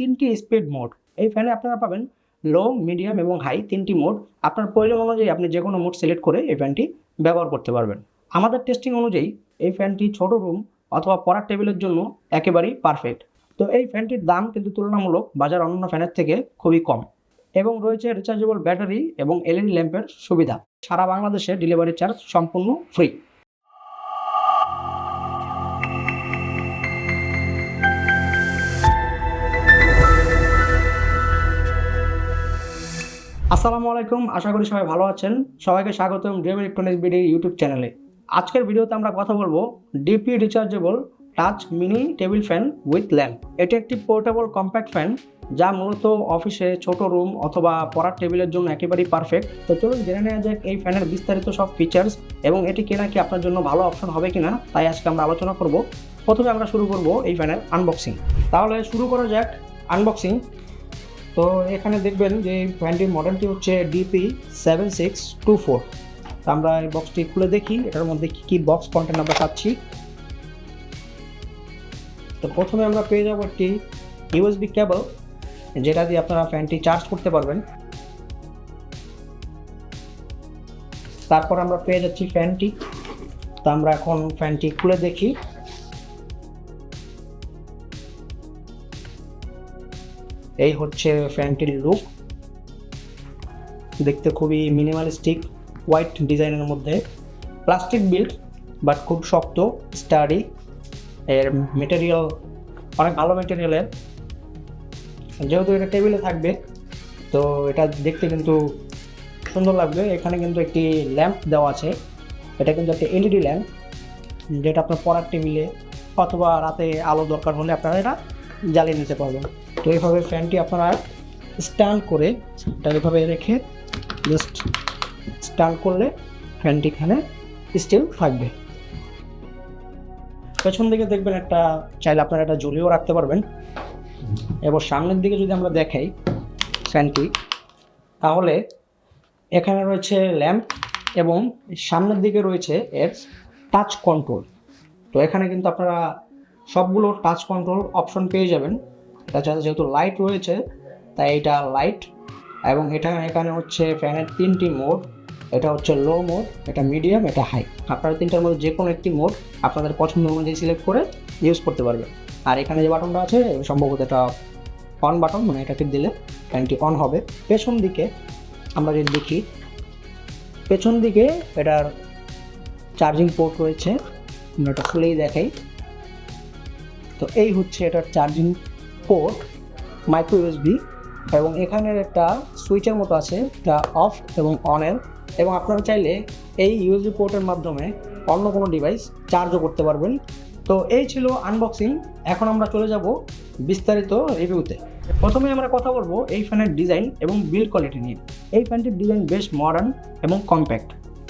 তিনটি speed mode এই ফ্যানে আপনারা পাবেন লো মিডিয়াম এবং হাই তিনটি মোড আপনার প্রয়োজন অনুযায়ী আপনি যে কোনো মোড সিলেক্ট করে এই ফ্যানটি ব্যবহার করতে পারবেন। আমাদের টেস্টিং অনুযায়ী এই ফ্যানটি ছোট রুম অথবা পড়ার টেবিলের জন্য একেবারেই পারফেক্ট তো এই ফ্যানটির দাম কিন্তু তুলনামূলক বাজার অন্যান্য ফ্যানের থেকে খুবই কম। এবং রয়েছে রিচার্জেবল ব্যাটারি এবং এলইডি ল্যাম্পের সুবিধা। সারা বাংলাদেশে ডেলিভারি চার্জ সম্পূর্ণ ফ্রি আসসালামু আলাইকুম, আশা করি সবাই ভালো আছেন। সবাইকে স্বাগতম ড্রিম ইলেকট্রনিক্স বিডি ইউটিউব চ্যানেলে আজকের ভিডিওতে আমরা কথা বলব DP rechargeable touch mini table fan with lamp এটি একটি পোর্টেবল কম্প্যাক্ট ফ্যান যা মূলত অফিসে ছোট রুম অথবা পড়ার টেবিলের জন্য একেবারেই পারফেক্ট তো চলুন জেনে নেওয়া যাক এই ফ্যানের বিস্তারিত সব ফিচার্স এবং এটি কেনা কি আপনার জন্য ভালো অপশন হবে কিনা, তাই আজকে আমরা আলোচনা করব। প্রথমে আমরা শুরু করব এই ফ্যানের আনবক্সিং তাহলে শুরু করা যাক আনবক্সিং তো এখানে দেখবেন যে এই ফ্যানটির মডেলটি হচ্ছে DP seven six two four আমরা এই বক্সটি খুলে দেখি, এটার মধ্যে কী কী বক্স কন্টেন্ট আমরা পাচ্ছি। তো প্রথমে আমরা পেয়ে যাব একটি ইউএসবি কেবল যেটা দিয়ে আপনারা ফ্যানটি চার্জ করতে পারবেন। তারপর আমরা পেয়ে যাচ্ছি ফ্যানটি তো আমরা এখন ফ্যানটি খুলে দেখি। এই হচ্ছে ফ্যানটির লুক দেখতে খুবই মিনিমালিস্টিক হোয়াইট ডিজাইনের মধ্যে। প্লাস্টিক বিল্ড বাট খুব শক্ত স্টাডি এর মেটেরিয়াল অনেক ভালো মেটেরিয়ালের যেহেতু এটা টেবিলে থাকবে, তো এটা দেখতে কিন্তু সুন্দর লাগবে। এখানে কিন্তু একটি ল্যাম্প দেওয়া আছে। এটা কিন্তু একটা এলইডি ল্যাম্প যেটা আপনার পড়ার টেবিলে অথবা রাতে আলো দরকার হলে আপনারা এটা জ্বালিয়ে নিতে পারবেন। তো এইভাবে ফ্যানটি আপনারা স্ট্যান্ড করে এটা এইভাবে রেখে জাস্ট স্ট্যান্ড করলে ফ্যানটি এখানে স্টিল থাকবে। পেছন দিকে দেখবেন একটা, চাইলে আপনারা এটা ঝুলিয়েও রাখতে পারবেন। এবার সামনের দিকে যদি আমরা দেখাই ফ্যানটি, তাহলে এখানে রয়েছে ল্যাম্প এবং সামনের দিকে রয়েছে এর টাচ কন্ট্রোল তো এখানে কিন্তু আপনারা সবগুলো টাচ কন্ট্রোল অপশন পেয়ে যাবেন। যাতে যেহেতু লাইট রয়েছে, তাই এটা লাইট এবং এটা এখানে হচ্ছে ফ্যানের তিনটি মোড এটা হচ্ছে লো মোড এটা মিডিয়াম এটা হাই আপনারা তিনটার মধ্যে যে কোনো একটি মোড আপনাদের পছন্দ অনুযায়ী সিলেক্ট করে ইউজ করতে পারবেন। আর এখানে যে বাটনটা আছে, সম্ভবত এটা অন বাটন মানে এটাকে দিলে ফ্যানটি অন হবে। পেছন দিকে আমরা যদি দেখি, পেছন দিকে এটার চার্জিং পোর্ট রয়েছে। আমরা এটা খুলেই দেখাই। তো এই হচ্ছে এটার চার্জিং পোর্ট মাইক্রো ইউএসবি এবং এখানের একটা সুইচের মতো আছে, যা অফ এবং অনের এবং আপনারা চাইলে এই ইউএসবি পোর্টের মাধ্যমে অন্য কোনো ডিভাইস চার্জও করতে পারবেন। তো এই ছিল আনবক্সিং এখন আমরা চলে যাব বিস্তারিত রিভিউতে প্রথমে আমরা কথা বলব এই ফ্যানের ডিজাইন এবং বিল্ড কোয়ালিটি নিয়ে। এই ফ্যানটির ডিজাইন বেশ মডার্ন এবং কম্প্যাক্ট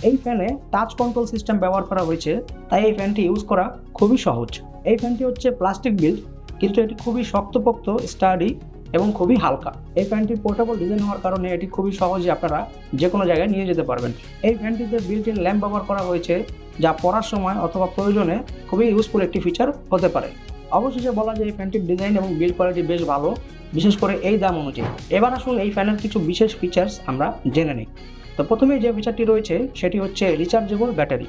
এই ফ্যানে টাচ কন্ট্রোল সিস্টেম ব্যবহার করা হয়েছে, তাই এই ফ্যানটি ইউজ করা খুবই সহজ। এই ফ্যানটি হচ্ছে প্লাস্টিক বিল্ড কিন্তু এটি খুবই শক্তপোক্ত স্টাডি এবং খুবই হালকা। এই ফ্যানটি পোর্টেবল ডিজাইন হওয়ার কারণে এটি খুবই সহজে আপনারা যে কোনো জায়গায় নিয়ে যেতে পারবেন। এই ফ্যানটিতে বিল্ট ইন ল্যাম্প ব্যবহার করা হয়েছে, যা পড়ার সময় অথবা প্রয়োজনে খুবই ইউজফুল একটি ফিচার হতে পারে। অবশেষে বলা যায় এই ফ্যানটির ডিজাইন এবং বিল্ড কোয়ালিটি বেশ ভালো, বিশেষ করে এই দাম অনুযায়ী। এবার আসুন এই ফ্যানের কিছু বিশেষ ফিচার্স আমরা জেনে নিই। তো প্রথমে যে ফিচারটি রয়েছে, সেটি হচ্ছে রিচার্জেবল ব্যাটারি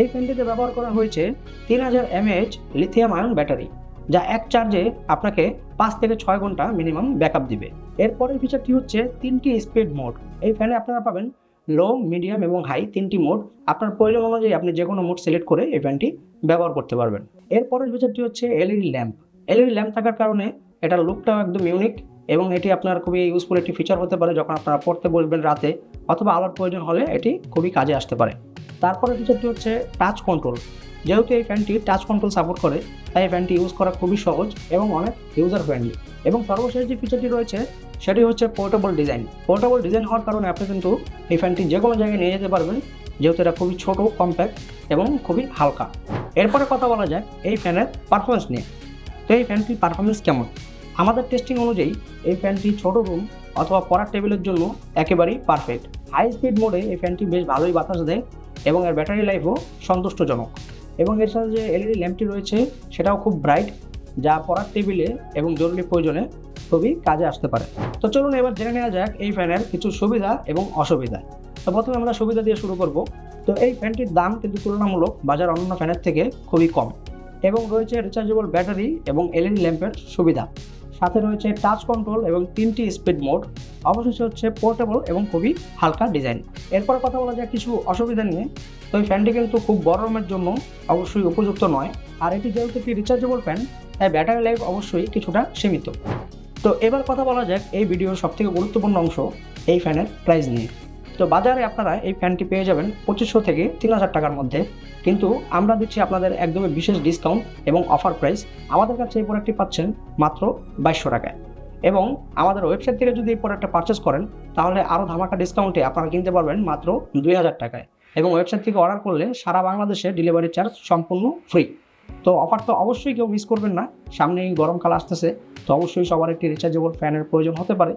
এই ফ্যানটিতে ব্যবহার করা হয়েছে তিন হাজার এমএএইচ লিথিয়াম আয়ন ব্যাটারি যা এক চার্জে আপনাকে পাঁচ থেকে ছয় ঘণ্টা মিনিমাম ব্যাকআপ দিবে। এরপরের ফিচারটি হচ্ছে তিনটি স্পিড মোড এই ফ্যানে আপনারা পাবেন লো মিডিয়াম এবং হাই তিনটি মোড আপনার প্রয়োজন অনুযায়ী আপনি যে কোনো মোড সিলেক্ট করে এই ফ্যানটি ব্যবহার করতে পারবেন। এরপরের ফিচারটি হচ্ছে এলইডি ল্যাম্প এলইডি ল্যাম্প থাকার কারণে এটার লুকটাও একদম ইউনিক এবং এটি আপনার খুবই ইউজফুল একটি ফিচার হতে পারে যখন আপনারা পড়তে বসবেন রাতে অথবা আলোর প্রয়োজন হলে এটি খুবই কাজে আসতে পারে। তারপরে ফিচারটি হচ্ছে টাচ কন্ট্রোল যেহেতু এই ফ্যানটি টাচ কন্ট্রোল সাপোর্ট করে, তাই এই ফ্যানটি ইউজ করা খুবই সহজ এবং অনেক ইউজার ফ্রেন্ডলি এবং সর্বশেষ যে ফিচারটি রয়েছে, সেটি হচ্ছে পোর্টেবল ডিজাইন পোর্টেবল ডিজাইন হওয়ার কারণে আপনি কিন্তু এই ফ্যানটি যে কোনো জায়গায় নিয়ে যেতে পারবেন, যেহেতু এটা খুবই ছোট কম্প্যাক্ট এবং খুবই হালকা। এরপরে কথা বলা যায় এই ফ্যানের পারফরমেন্স নিয়ে। তো এই ফ্যানটির পারফরমেন্স কেমন? আমাদের টেস্টিং অনুযায়ী এই ফ্যানটি ছোট রুম অথবা পড়ার টেবিলের জন্য একেবারেই পারফেক্ট হাই স্পিড মোডে এই ফ্যানটি বেশ ভালোই বাতাস দেয় এবং এর ব্যাটারি লাইফও সন্তুষ্টজনক। এবং এর সাথে যে এলইডি ল্যাম্পটি রয়েছে, সেটাও খুব ব্রাইট, যা পড়ার টেবিলে এবং জরুরি প্রয়োজনে খুবই কাজে আসতে পারে। তো চলুন এবার জেনে নেওয়া যাক এই ফ্যানের কিছু সুবিধা এবং অসুবিধা। তো প্রথমে আমরা সুবিধা দিয়ে শুরু করব। তো এই ফ্যানটির দাম কিন্তু তুলনামূলক বাজার অন্যান্য ফ্যানের থেকে খুবই কম। এবং রয়েছে রিচার্জেবল ব্যাটারি এবং এলইডি ল্যাম্পের সুবিধা। সাথে রয়েছে টাচ কন্ট্রোল এবং তিনটি স্পিড মোড অবশেষে হচ্ছে পোর্টেবল এবং খুবই হালকা ডিজাইন এরপর কথা বলা যায় কিছু অসুবিধা নিয়ে। তো এই ফ্যানটি কিন্তু খুব গরমের জন্য অবশ্যই উপযুক্ত নয়। আর এটি যেহেতু একটি রিচার্জেবল ফ্যান তাই ব্যাটারি লাইফ অবশ্যই কিছুটা সীমিত। তো এবার কথা বলা যাক এই ভিডিওর সবথেকে গুরুত্বপূর্ণ অংশ এই ফ্যানের প্রাইস নিয়ে। তো বাজারে আপনারা এই ফ্যানটি পেয়ে যাবেন পঁচিশশো থেকে তিন হাজার টাকার মধ্যে। কিন্তু আমরা দিচ্ছি আপনাদের একদমই বিশেষ ডিসকাউন্ট এবং অফার প্রাইস আমাদের কাছে এই প্রোডাক্টটি পাচ্ছেন মাত্র বাইশশো টাকায়। এবং আমাদের ওয়েবসাইট থেকে যদি এই প্রোডাক্টটা পারচেস করেন, তাহলে আরও ধামাকা ডিসকাউন্টে আপনারা কিনতে পারবেন মাত্র দুই হাজার টাকায়। এবং ওয়েবসাইট থেকে অর্ডার করলে সারা বাংলাদেশে ডেলিভারি চার্জ সম্পূর্ণ ফ্রি তো অফার তো অবশ্যই কেউ মিস করবেন না। সামনেই গরমকাল আসতেছে, তো অবশ্যই সবার একটি রিচার্জেবল ফ্যানের প্রয়োজন হতে পারে।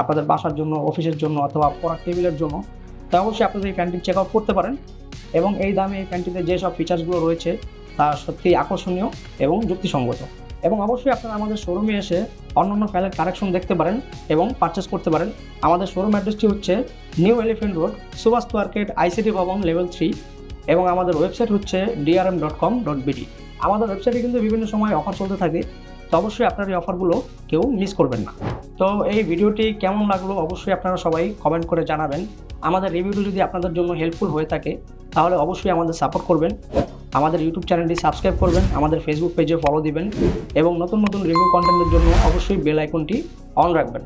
আপনাদের বাসার জন্য, অফিসের জন্য অথবা পড়ার টেবিলের জন্য তা অবশ্যই আপনাদের এই ফ্যানটি চেক আউট করতে পারেন। এবং এই দামে এই ফ্যানটিতে যেসব ফিচার্সগুলো রয়েছে, তা সত্যিই আকর্ষণীয় এবং যুক্তিসঙ্গত। এবং অবশ্যই আপনারা আমাদের শোরুমে এসে অন্যান্য ফ্যানের কালেকশন দেখতে পারেন এবং পারচেস করতে পারেন। আমাদের শোরুম অ্যাড্রেসটি হচ্ছে new elephant road Subhash market ICT Bhaban level three এবং আমাদের ওয়েবসাইট হচ্ছে DRM dot com dot BD আমাদের ওয়েবসাইটে কিন্তু বিভিন্ন সময় অফার চলতে থাকে। তো অবশ্যই আপনার এই অফারগুলো কেউ মিস করবেন না। তো এই ভিডিওটি কেমন লাগল অবশ্যই আপনারা সবাই কমেন্ট করে জানাবেন। আমাদের রিভিউটি যদি আপনাদের জন্য হেল্পফুল হয়ে থাকে, তাহলে অবশ্যই আমাদের সাপোর্ট করবেন। আমাদের ইউটিউব চ্যানেলটি সাবস্ক্রাইব করবেন, আমাদের ফেসবুক পেজে ফলো দিবেন এবং নতুন নতুন রিভিউ কন্টেন্টের জন্য অবশ্যই বেল আইকনটি অন রাখবেন।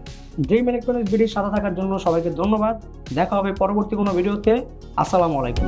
ড্রিম ইলেকট্রনিক্স ভিডিওর সাথে থাকার জন্য সবাইকে ধন্যবাদ। দেখা হবে পরবর্তী কোনো ভিডিওতে আসসালামু আলাইকুম।